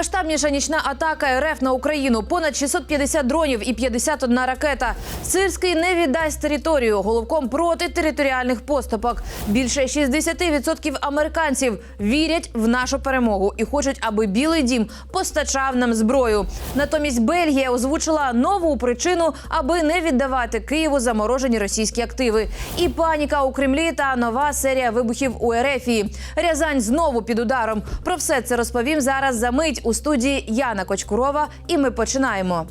Наймасштабніша нічна атака РФ на Україну. Понад 650 дронів і 51 ракета. Сирський не віддасть територію головком проти територіальних поступок. Більше 60% американців вірять в нашу перемогу і хочуть, аби Білий Дім постачав нам зброю. Натомість Бельгія озвучила нову причину, аби не віддавати Києву заморожені російські активи. І паніка у Кремлі та нова серія вибухів у Ерефії. Рязань знову під ударом. Про все це розповім зараз за мить у студії Яна Кочкурова. І ми починаємо.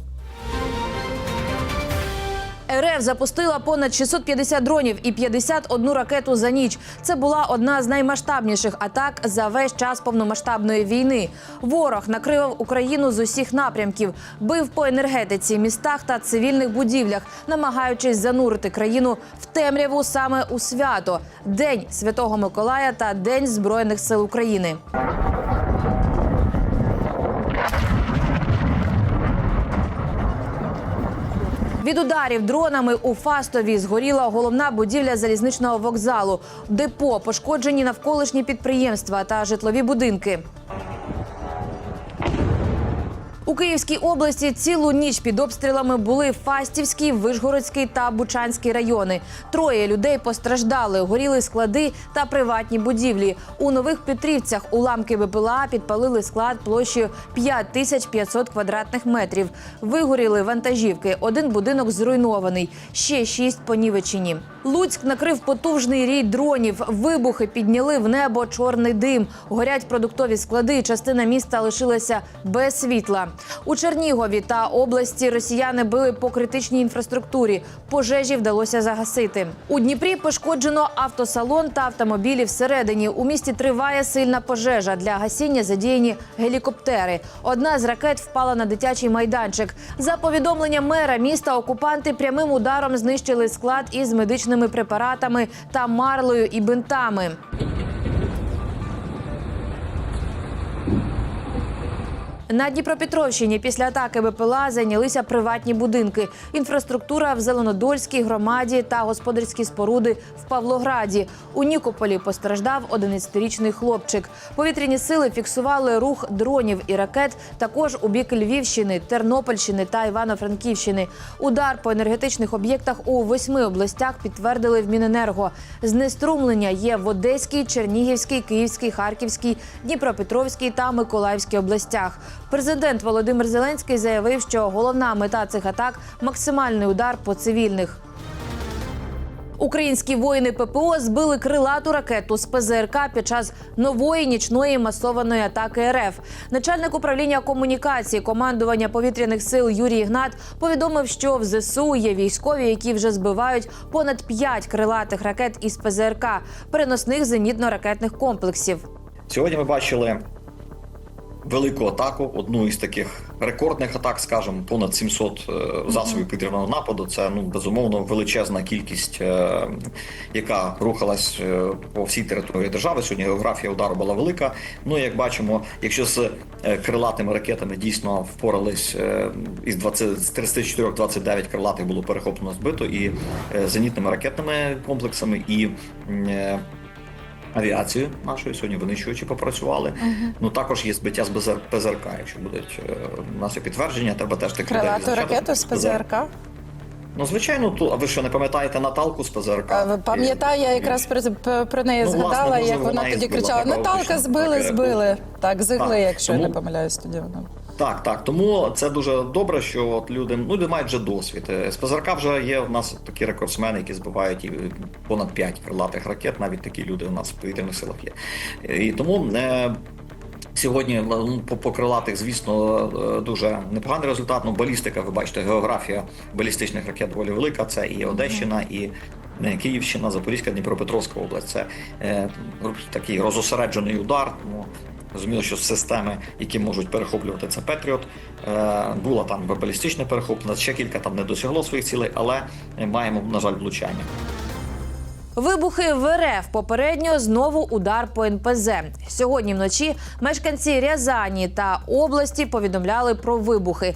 РФ запустила понад 650 дронів і 51 ракету за ніч. Це була одна з наймасштабніших атак за весь час повномасштабної війни. Ворог накрив Україну з усіх напрямків, бив по енергетиці, містах та цивільних будівлях, намагаючись занурити країну в темряву саме у свято День Святого Миколая та День Збройних сил України. Від ударів дронами у Фастові згоріла головна будівля залізничного вокзалу, депо, пошкоджені навколишні підприємства та житлові будинки. У Київській області цілу ніч під обстрілами були Фастівський, Вишгородський та Бучанський райони. Троє людей постраждали, горіли склади та приватні будівлі. У нових Петрівцях уламки БПЛА підпалили склад площею 5500 квадратних метрів. Вигоріли вантажівки. Один будинок зруйнований, ще шість понівечені. Луцьк накрив потужний рій дронів. Вибухи підняли в небо чорний дим. Горять продуктові склади. Частина міста лишилася без світла. У Чернігові та області росіяни били по критичній інфраструктурі. Пожежі вдалося загасити. У Дніпрі пошкоджено автосалон та автомобілі всередині. У місті триває сильна пожежа. Для гасіння задіяні гелікоптери. Одна з ракет впала на дитячий майданчик. За повідомленням мера міста, окупанти прямим ударом знищили склад із медичними препаратами та марлею і бинтами. На Дніпропетровщині після атаки БПЛА зайнялися приватні будинки, інфраструктура в Зеленодольській громаді та господарські споруди в Павлограді. У Нікополі постраждав 11-річний хлопчик. Повітряні сили фіксували рух дронів і ракет також у бік Львівщини, Тернопільщини та Івано-Франківщини. Удар по енергетичних об'єктах у восьми областях підтвердили в Міненерго. Знеструмлення є в Одеській, Чернігівській, Київській, Харківській, Дніпропетровській та Миколаївській областях. Президент Володимир Зеленський заявив, що головна мета цих атак максимальний удар по цивільних. Українські воїни ППО збили крилату ракету з ПЗРК під час нової нічної масованої атаки РФ. Начальник управління комунікації командування повітряних сил Юрій Ігнат повідомив, що в ЗСУ є військові, які вже збивають понад 5 крилатих ракет із ПЗРК, переносних зенітно-ракетних комплексів. Сьогодні ми бачили велику атаку, одну із таких рекордних атак, скажімо, понад 700 е, засобів підривного нападу. Це ну безумовно величезна кількість, е, яка рухалась е, по всій території держави. Сьогодні географія удару була велика. Ну як бачимо, якщо з крилатими ракетами дійсно впорались із 20, з 34 29 крилатих було перехоплено збито, і зенітними ракетними комплексами і. Авіацію нашої сьогодні винищувачі попрацювали. Ну також є збиття з ПЗРК. Якщо будуть е, у нас підтвердження, треба теж людей Крилату ракету з ПЗРК. Ну звичайно, ту, а ви що не пам'ятаєте Наталку з ПЗРК? Пам'ятаю, я якраз про, про- неї Ну, власне, згадала, можливо, як вона вона тоді кричала: Наталка, збили, збили. Так, зигли, Так, якщо я не помиляюсь, тоді вона. Так, так. Тому це дуже добре, що от люди, ну, люди мають вже досвід. Е, З ПЗРК вже є у нас такі рекордсмени, які збивають і понад 5 крилатих ракет. Навіть такі люди у нас в повітряних силах є. Е, І тому. Е, Сьогодні ну, по, по крилатих, звісно, е, дуже непоганий результат. Ну, балістика, ви бачите, географія балістичних ракет доволі велика. Це і Одещина, і е, Київщина, Запорізька, Дніпропетровська область. Це е, такий розосереджений удар. Тому Зрозуміло, що системи, які можуть перехоплювати це Петріот, була там балістичне перехоплення, ще кілька там не досягло своїх цілей, але маємо, на жаль, влучання. Вибухи в РФ попередньо знову удар по НПЗ. Сьогодні вночі мешканці Рязані та області повідомляли про вибухи.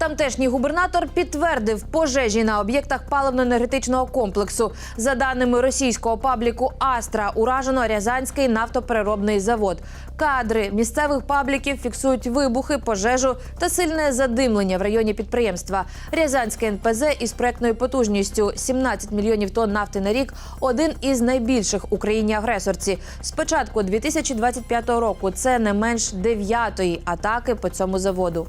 Тамтешній губернатор підтвердив пожежі на об'єктах паливно-енергетичного комплексу. За даними російського пабліку Астра, уражено Рязанський нафтопереробний завод. Кадри місцевих пабліків фіксують вибухи, пожежу та сильне задимлення в районі підприємства. Рязанське НПЗ із проектною потужністю 17 мільйонів тонн нафти на рік один із найбільших Україні агресорці. З початку 2025 року це не менш дев'ятої атаки по цьому заводу.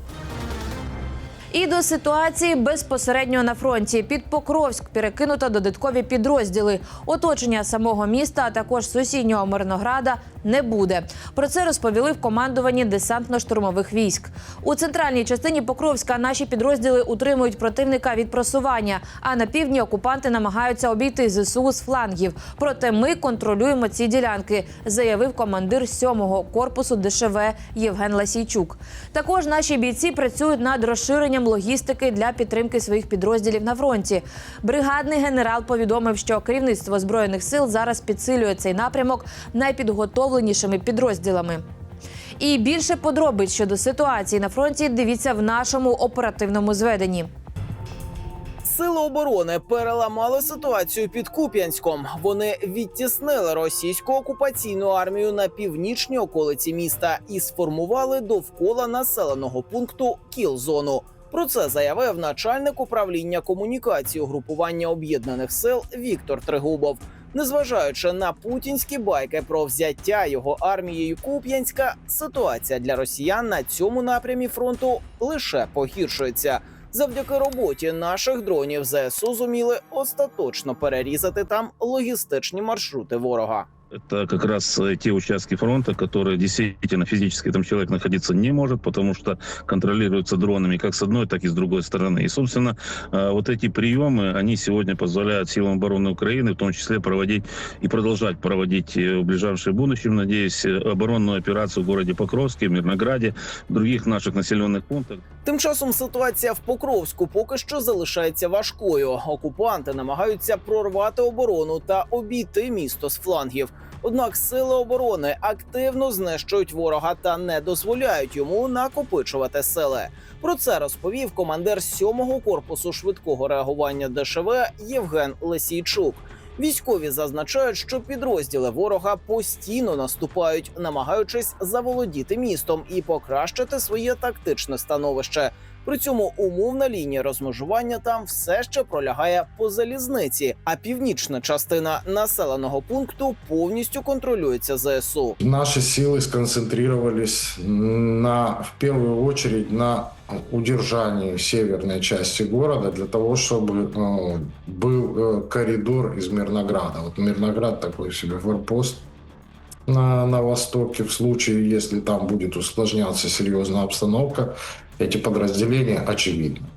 І до ситуації безпосередньо на фронті під Покровськ перекинуто додаткові підрозділи. Оточення самого міста, а також сусіднього Мирнограда не буде. Про це розповіли в командуванні десантно-штурмових військ. У центральній частині Покровська наші підрозділи утримують противника від просування. А на півдні окупанти намагаються обійти ЗСУ з флангів. Проте ми контролюємо ці ділянки, заявив командир 7-го корпусу ДШВ Євген Ласійчук. Також наші бійці працюють над розширенням логістики для підтримки своїх підрозділів на фронті. Бригадний генерал повідомив, що керівництво збройних сил зараз підсилює цей напрямок найпідготовленішими підрозділами. І більше подробиць щодо ситуації на фронті дивіться в нашому оперативному зведенні. Сили оборони переламали ситуацію під Куп'янськом. Вони відтіснили російську окупаційну армію на північній околиці міста і сформували довкола населеного пункту кіл-зону. Про це заявив начальник управління комунікації угрупування об'єднаних сил Віктор Тригубов. Незважаючи на путінські байки про взяття його армією Куп'янська, ситуація для росіян на цьому напрямі фронту лише погіршується. Завдяки роботі наших дронів ЗСУ зуміли остаточно перерізати там логістичні маршрути ворога. Это как раз э, те участки фронта, которые действительно физически там человек находиться не может, потому что контролируются дронами как с одной, так и с другой стороны. И, собственно, э, вот эти приемы, они сегодня позволяют силам обороны Украины в том числе проводить и продолжать проводить э, в ближайшем будущем, надеюсь, э, оборонную операцию в городе Покровске, в Мирнограде, в других наших населенных пунктах. Тим часом ситуація в Покровську поки що залишається важкою. Окупанти намагаються прорвати оборону та обійти місто з флангів. Однак сили оборони активно знищують ворога та не дозволяють йому накопичувати сили. Про це розповів командир 7-го корпусу швидкого реагування ДШВ Євген Лесійчук. Військові зазначають, що підрозділи ворога постійно наступають, намагаючись заволодіти містом і покращити своє тактичне становище. При цьому умовна лінія розмежування там все ще пролягає по залізниці, а північна частина населеного пункту повністю контролюється ЗСУ. Наши силы сконцентрировались на, в первую очередь на удержании северной части города для того, чтобы э, был э, коридор из Мирнограда. Вот Мирноград такой себе форпост на, на востоке. В случае, если там будет усложняться серьезная обстановка, эти подразделения очевидно.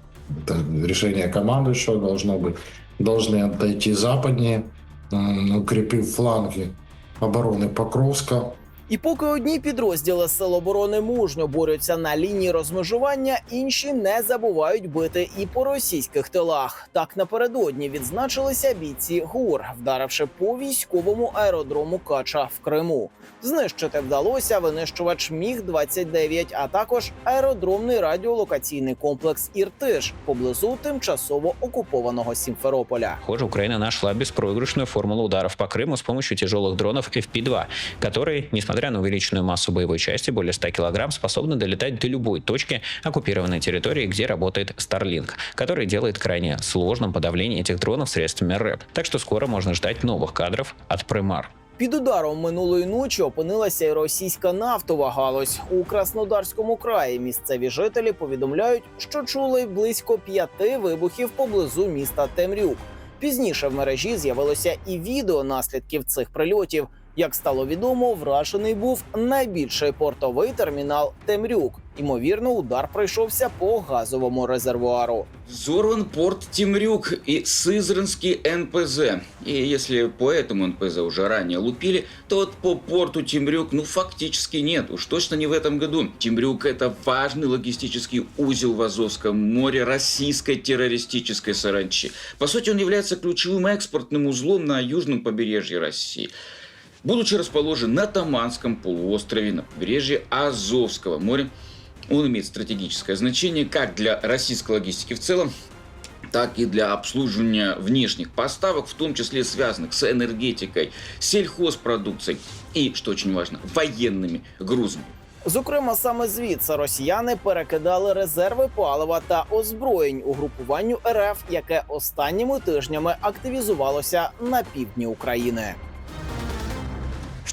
Это решение командующего должно быть. Должны отойти западнее, м, укрепив фланги обороны Покровска, І поки одні підрозділи сил оборони мужньо борються на лінії розмежування, інші не забувають бити і по російських тилах. Так напередодні відзначилися бійці ГУР, вдаривши по військовому аеродрому Кача в Криму. Знищити вдалося винищувач Міг 29 а також аеродромний радіолокаційний комплекс Іртиш поблизу тимчасово окупованого Сімферополя. Похоже, Украина нашла беспроигрышную формулу ударов по Крыму с помощью тяжелых дронов FP-2, которые, несмотря на увеличенную массу боевой части, более 100 килограмм, способны долетать до любой точки оккупированной территории, где работает Starlink, который делает крайне сложным подавление этих дронов средствами РЭП. Так что скоро можно ждать новых кадров от Примар. Під ударом минулої ночі опинилася й російська нафтова галузь у Краснодарському краї. Місцеві жителі повідомляють, що чули близько п'яти вибухів поблизу міста Темрюк. Пізніше в мережі з'явилося і відео наслідків цих прильотів. Як стало відомо, вражений був найбільший портовий термінал Темрюк. Ймовірно, удар прийшовся по газовому резервуару. Взорван порт Темрюк и Сызранский НПЗ. И если по этому НПЗ уже ранее лупили, то вот по порту Темрюк ну фактически нет. Уж точно не в этом году. Темрюк это важный логистический узел в Азовском море российской террористической саранчи. По сути, он является ключевым экспортным узлом на южном побережье России. Будучи расположен на Таманском полуострове, на побережье Азовского моря, он имеет стратегическое значение как для российской логистики в целом, так и для обслуживания внешних поставок, в том числе связанных с энергетикой, сельхозпродукцией и, что очень важно, военными грузами. Зокрема, саме звідси росіяни перекидали резерви палива та озброєнь угрупуванню РФ, яке останніми тижнями активізувалося на півдні України.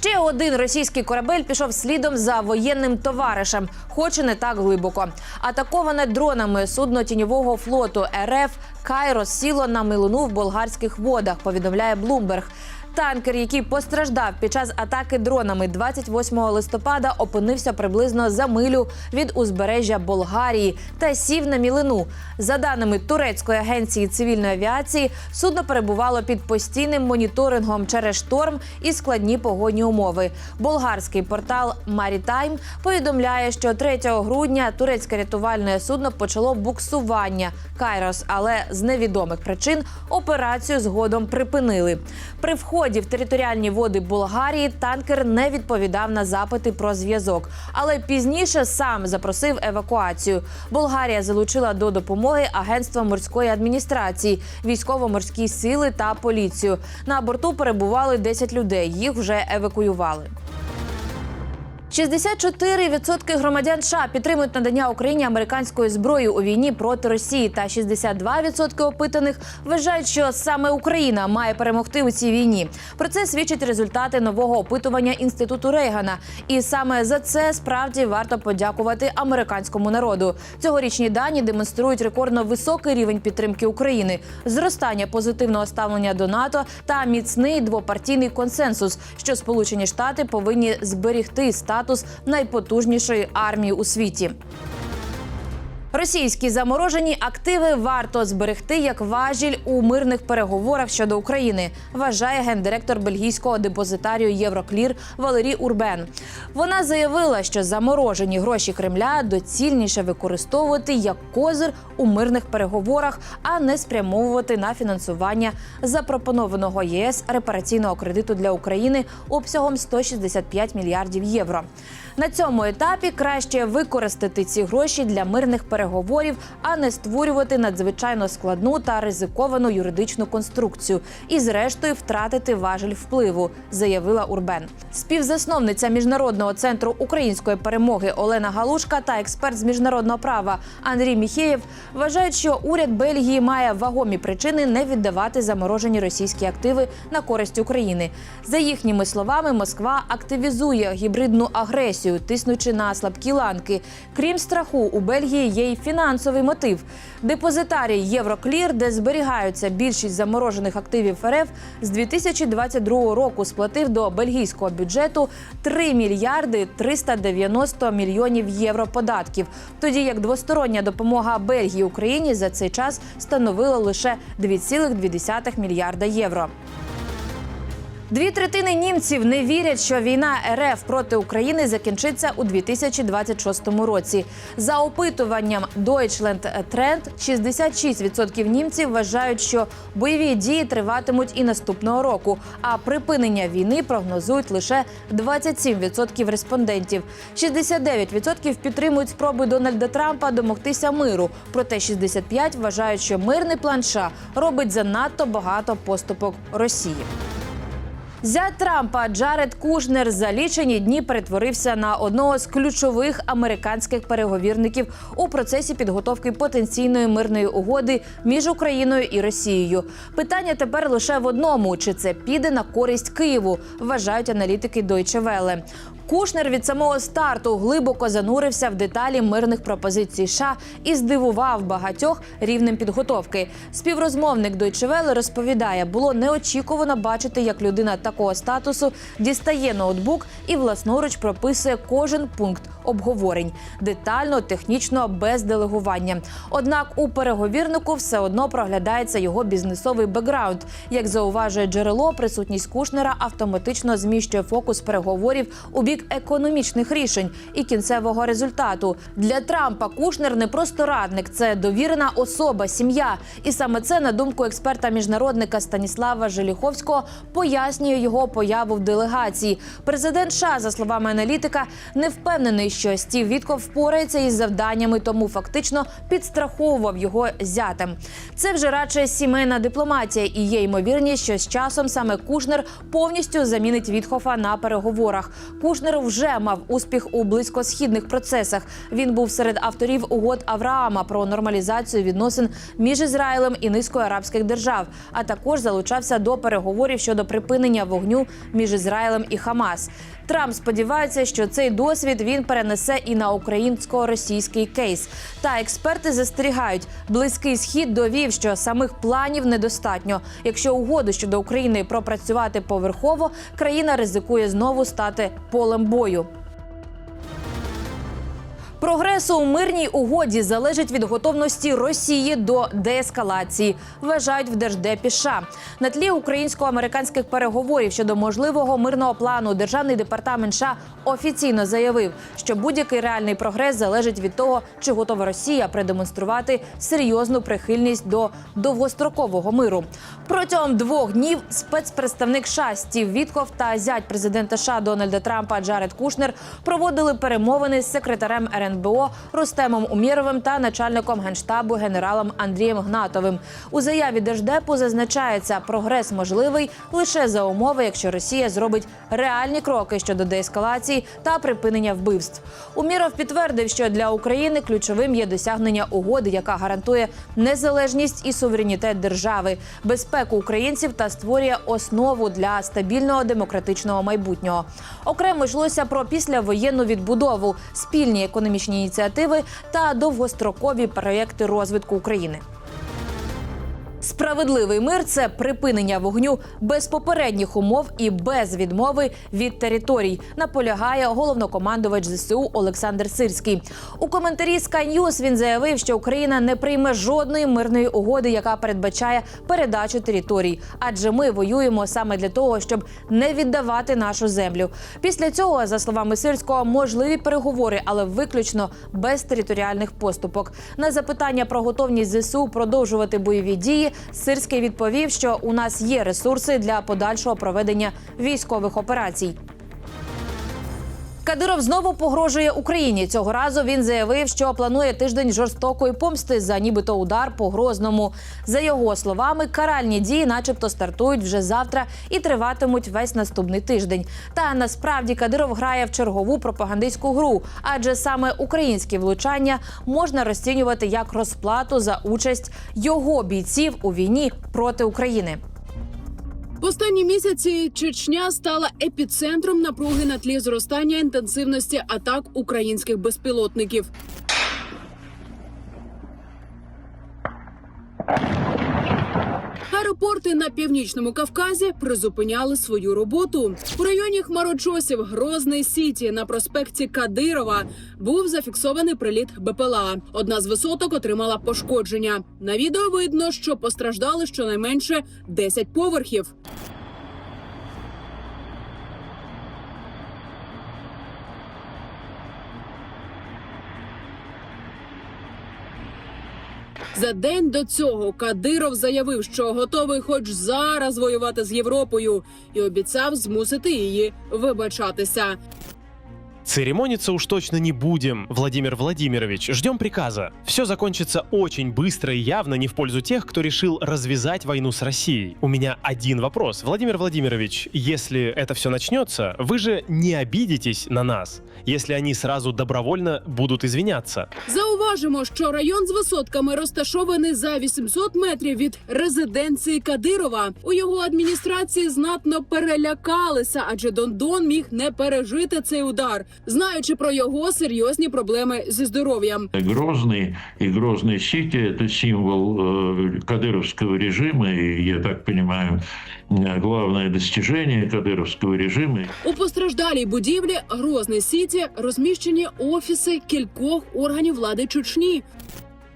Ще один російський корабель пішов слідом за воєнним товаришем, хоч і не так глибоко. Атаковане дронами судно тіньового флоту РФ Кайрос сіло на милуну в болгарських водах. Повідомляє Блумберг. Танкер, який постраждав під час атаки дронами 28 листопада, опинився приблизно за милю від узбережжя Болгарії та сів на мілину. За даними турецької агенції цивільної авіації, судно перебувало під постійним моніторингом через шторм і складні погодні умови. Болгарський портал Maritime повідомляє, що 3 грудня турецьке рятувальне судно почало буксування Кайрос, але з невідомих причин операцію згодом припинили. При вході в територіальні води Болгарії танкер не відповідав на запити про зв'язок, але пізніше сам запросив евакуацію. Болгарія залучила до допомоги агентство морської адміністрації, військово-морські сили та поліцію. На борту перебували 10 людей. Їх вже евакуювали. 64% громадян США підтримують надання Україні американської зброї у війні проти Росії, та 62% опитаних вважають, що саме Україна має перемогти у цій війні. Про це свідчать результати нового опитування інституту Рейгана. І саме за це справді варто подякувати американському народу. Цьогорічні дані демонструють рекордно високий рівень підтримки України, зростання позитивного ставлення до НАТО та міцний двопартійний консенсус, що Сполучені Штати повинні зберігти статус найпотужнішої армії у світі. Російські заморожені активи варто зберегти як важіль у мирних переговорах щодо України, вважає гендиректор бельгійського депозитарію Євроклір Валерій Урбен. Вона заявила, що заморожені гроші Кремля доцільніше використовувати як козир у мирних переговорах, а не спрямовувати на фінансування запропонованого ЄС репараційного кредиту для України обсягом 165 мільярдів євро. На цьому етапі краще використати ці гроші для мирних переговорів, а не створювати надзвичайно складну та ризиковану юридичну конструкцію і, зрештою, втратити важель впливу, заявила Урбен. Співзасновниця міжнародного центру української перемоги Олена Галушка та експерт з міжнародного права Андрій Міхеєв вважають, що уряд Бельгії має вагомі причини не віддавати заморожені російські активи на користь України. За їхніми словами, Москва активізує гібридну агресію, тиснучи на слабкі ланки. Крім страху, у Бельгії є й фінансовий мотив. Депозитарій Євроклір, де зберігаються більшість заморожених активів РФ, з 2022 року сплатив до бельгійського бюджету 3 мільярди 390 мільйонів євро податків, тоді як двостороння допомога Бельгії Україні за цей час становила лише 2,2 мільярда євро. Дві третини німців не вірять, що війна РФ проти України закінчиться у 2026 році. За опитуванням Deutschland Trend 66% німців вважають, що бойові дії триватимуть і наступного року. А припинення війни прогнозують лише 27% респондентів. 69% підтримують спроби Дональда Трампа домогтися миру. Проте 65% вважають, що мирний план США робить занадто багато поступок Росії. Зять Трампа Джаред Кушнер за лічені дні перетворився на одного з ключових американських переговірників у процесі підготовки потенційної мирної угоди між Україною і Росією. Питання тепер лише в одному: чи це піде на користь Києву, вважають аналітики Deutsche Welle. Кушнер від самого старту глибоко занурився в деталі мирних пропозицій США і здивував багатьох рівнем підготовки. Співрозмовник Deutsche Welle розповідає, було неочікувано бачити, як людина такого статусу дістає ноутбук і власноруч прописує кожен пункт обговорень детально, технічно, без делегування. Однак у переговірнику все одно проглядається його бізнесовий бекграунд. Як зауважує джерело, присутність Кушнера автоматично зміщує фокус переговорів у бік бік економічних рішень і кінцевого результату. Для Трампа Кушнер не просто радник, це довірена особа, сім'я. І саме це, на думку експерта міжнародника Станіслава Желіховського, пояснює його появу в делегації. Президент США, за словами аналітика, не впевнений, що Стів Вітков впорається із завданнями, тому фактично підстраховував його зятем. Це вже радше сімейна дипломатія, і є ймовірність, що з часом саме Кушнер повністю замінить Вітхофа на переговорах. Кушнер вже мав успіх у близькосхідних процесах. Він був серед авторів угод Авраама про нормалізацію відносин між Ізраїлем і низкою арабських держав, а також залучався до переговорів щодо припинення вогню між Ізраїлем і Хамас. Трамп сподівається, що цей досвід він перенесе і на українсько-російський кейс. Та експерти застерігають, близький схід довів, що самих планів недостатньо. Якщо угоду щодо України пропрацювати поверхово, країна ризикує знову стати полем бою. Прогресу у мирній угоді залежить від готовності Росії до деескалації, вважають в Держдепі США. На тлі українсько-американських переговорів щодо можливого мирного плану державний департамент США офіційно заявив, що будь-який реальний прогрес залежить від того, чи готова Росія продемонструвати серйозну прихильність до довгострокового миру. Протягом двох днів спецпредставник США Стів Вітков та зять президента США Дональда Трампа Джаред Кушнер проводили перемовини з секретарем РНБО Рустемом Умєровим та начальником генштабу генералом Андрієм Гнатовим. У заяві держдепу зазначається, прогрес можливий лише за умови, якщо Росія зробить реальні кроки щодо деескалації та припинення вбивств. Умєров підтвердив, що для України ключовим є досягнення угоди, яка гарантує незалежність і суверенітет держави, безпеку українців та створює основу для стабільного демократичного майбутнього. Окремо йшлося про післявоєнну відбудову, спільні економічні ініціативи та довгострокові проєкти розвитку України. Справедливий мир це припинення вогню без попередніх умов і без відмови від територій. Наполягає головнокомандувач ЗСУ Олександр Сирський. У коментарі Sky News він заявив, що Україна не прийме жодної мирної угоди, яка передбачає передачу територій. Адже ми воюємо саме для того, щоб не віддавати нашу землю. Після цього, за словами Сирського, можливі переговори, але виключно без територіальних поступок. На запитання про готовність ЗСУ продовжувати бойові дії. Сирський відповів, що у нас є ресурси для подальшого проведення військових операцій. Кадиров знову погрожує Україні. Цього разу він заявив, що планує тиждень жорстокої помсти за нібито удар по Грозному. За його словами, каральні дії, начебто, стартують вже завтра і триватимуть весь наступний тиждень. Та насправді Кадиров грає в чергову пропагандистську гру, адже саме українські влучання можна розцінювати як розплату за участь його бійців у війні проти України. Останні місяці Чечня стала епіцентром напруги на тлі зростання інтенсивності атак українських безпілотників. Аеропорти на північному Кавказі призупиняли свою роботу. У районі Хмарочосів Грозний Сіті на проспекті Кадирова був зафіксований приліт БПЛА. Одна з висоток отримала пошкодження. На відео видно, що постраждали щонайменше 10 поверхів. За день до цього Кадиров заявив, що готовий хоч зараз воювати з Європою, і обіцяв змусити її вибачатися. Церемониться уж точно не будем, Владимир Владимирович. Ждем приказа. Все закончится очень быстро и явно не в пользу тех, кто решил развязать войну с Россией. У меня один вопрос. Владимир Владимирович, если это все начнется, вы же не обидитесь на нас, если они сразу добровольно будут извиняться. Зауважимо, що район з висотками розташований за 800 метрів від резиденції Кадирова. У його адміністрації знатно перелякалися, адже Дондон міг не пережити цей удар, знаючи про його серйозні проблеми зі здоров'ям. Грозный и Грозный Сити – это символ э, кадыровского режима, и, я так понимаю, э, главное достижение кадыровского режима. У постраждалій будівлі Грозний Сіті розміщені офіси кількох органів влади Чечні.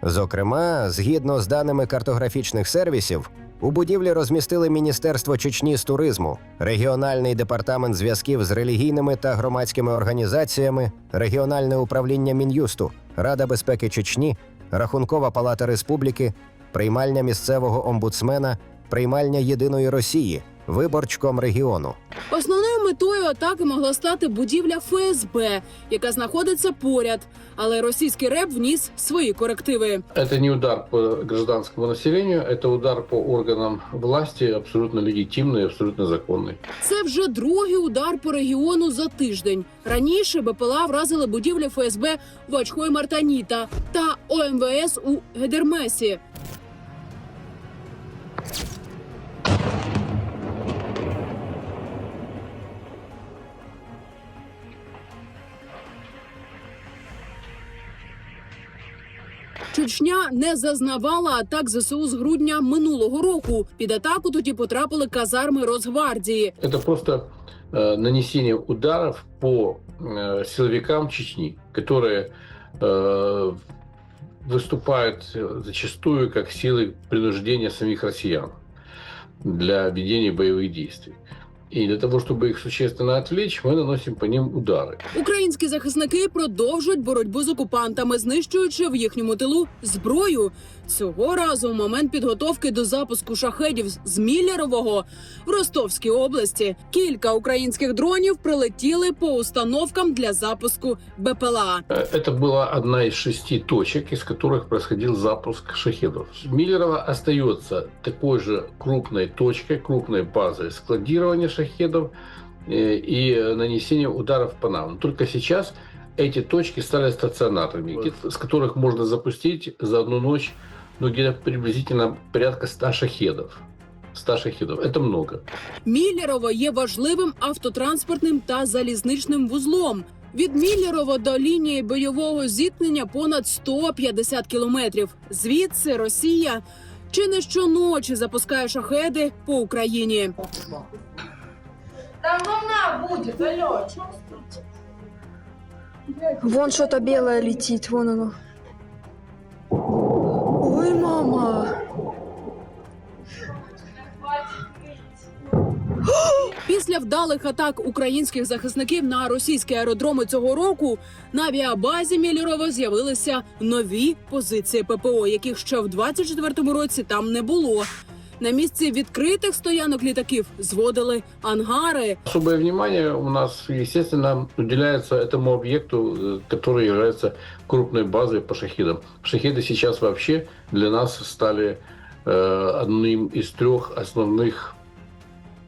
Зокрема, згідно з даними картографічних сервісів, у будівлі розмістили Міністерство Чечні з туризму, регіональний департамент зв'язків з релігійними та громадськими організаціями, регіональне управління Мін'юсту, Рада безпеки Чечні, Рахункова палата республіки, приймальня місцевого омбудсмена, приймальня Єдиної Росії, виборчком регіону. Основною метою атаки могла стати будівля ФСБ, яка знаходиться поряд. Але російський реп вніс свої корективи. Это не удар по гражданскому населению, это удар по органам власти, абсолютно легитимный, абсолютно законный. Це вже другий удар по регіону за тиждень. Раніше БПЛА вразили будівлі ФСБ в Очхой Мартаніта та ОМВС у Гедермесі. Чечня не зазнавала атак ЗСУ з грудня минулого року. Під атаку тоді потрапили казарми Росгвардії. Это просто э, нанесение ударов по э, силовикам Чечни, которые э, выступают зачастую как силы принуждения самих россиян для ведения боевых действий. И для того, чтобы их существенно отвлечь, мы наносим по ним удары. Українські захисники продовжують боротьбу з окупантами, знищуючи в їхньому тилу зброю. Цього разу, в момент підготовки до запуску шахедів з Міллерового в Ростовській області, кілька українських дронів прилетіли по установкам для запуску БПЛА. Э, Это была одна из шести точек, из которых происходил запуск шахедов. Миллерово остается такой же крупной точкой, крупной базой складирования шахедов э, и нанесения ударов по нам. Но Только сейчас эти точки стали стационарными, те, с которых можно запустить за одну ночь ну, где-то приблизительно порядка 100 шахедов. 100 шахедов. Это много. Міллерово є важливим автотранспортним та залізничним вузлом. Від Міллерова до лінії бойового зіткнення понад 150 кілометрів. Звідси Росія чи не щоночі запускає шахеди по Україні. Там волна будет, алло. Вон что-то белое летит, вон оно. Ой, мама. Після вдалих атак українських захисників на російські аеродроми цього року на авіабазі Міллерова з'явилися нові позиції ППО, яких ще в 24-му році там не було. На місці відкритих стоянок літаків зводили ангари. Особое внимание у нас, естественно, уделяется этому объекту, э, который является крупной базой по шахидам. Шахиды сейчас вообще для нас стали э, одним из трех основных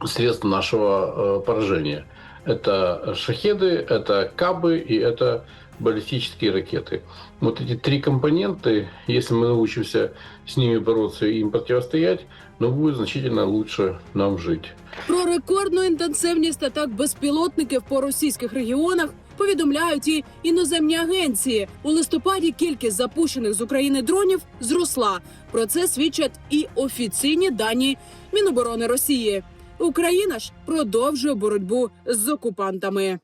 средств нашего э, поражения. Это шахеды, это кабы и это баллистические ракеты. Вот эти три компоненты, если мы научимся с ними бороться и им противостоять, ну, будет значительно лучше нам жить. Про рекордну інтенсивність атак безпілотників по російських регіонах повідомляють і іноземні агенції. У листопаді кількість запущених з України дронів зросла. Про це свідчать і офіційні дані Міноборони Росії. Україна ж продовжує боротьбу з окупантами.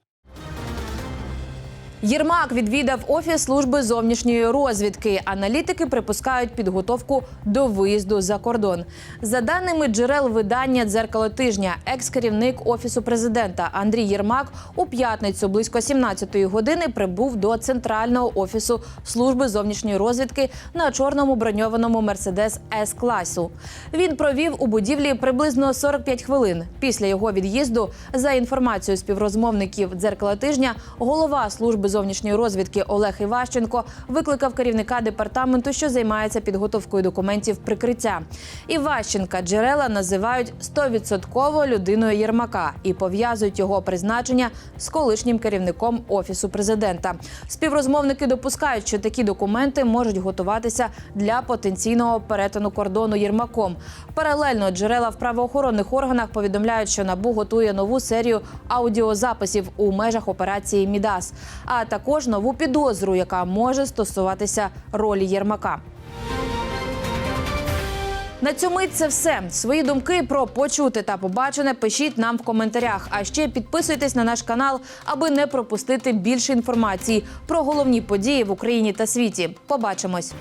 Єрмак відвідав офіс служби зовнішньої розвідки. Аналітики припускають підготовку до виїзду за кордон. За даними джерел видання дзеркало тижня, екс-керівник офісу президента Андрій Єрмак у п'ятницю близько 17-ї години прибув до центрального офісу служби зовнішньої розвідки на чорному броньованому мерседес с класу. Він провів у будівлі приблизно 45 хвилин. Після його від'їзду, за інформацією співрозмовників дзеркала тижня, голова служби зовнішньої розвідки Олег Іващенко викликав керівника департаменту, що займається підготовкою документів прикриття. Іващенка джерела називають стовідсотково людиною Єрмака і пов'язують його призначення з колишнім керівником офісу президента. Співрозмовники допускають, що такі документи можуть готуватися для потенційного перетину кордону Єрмаком. Паралельно джерела в правоохоронних органах повідомляють, що набу готує нову серію аудіозаписів у межах операції Мідас, також нову підозру, яка може стосуватися ролі Єрмака. На мить це все. Свої думки про почути та побачене пишіть нам в коментарях. А ще підписуйтесь на наш канал, аби не пропустити більше інформації про головні події в Україні та світі. Побачимось.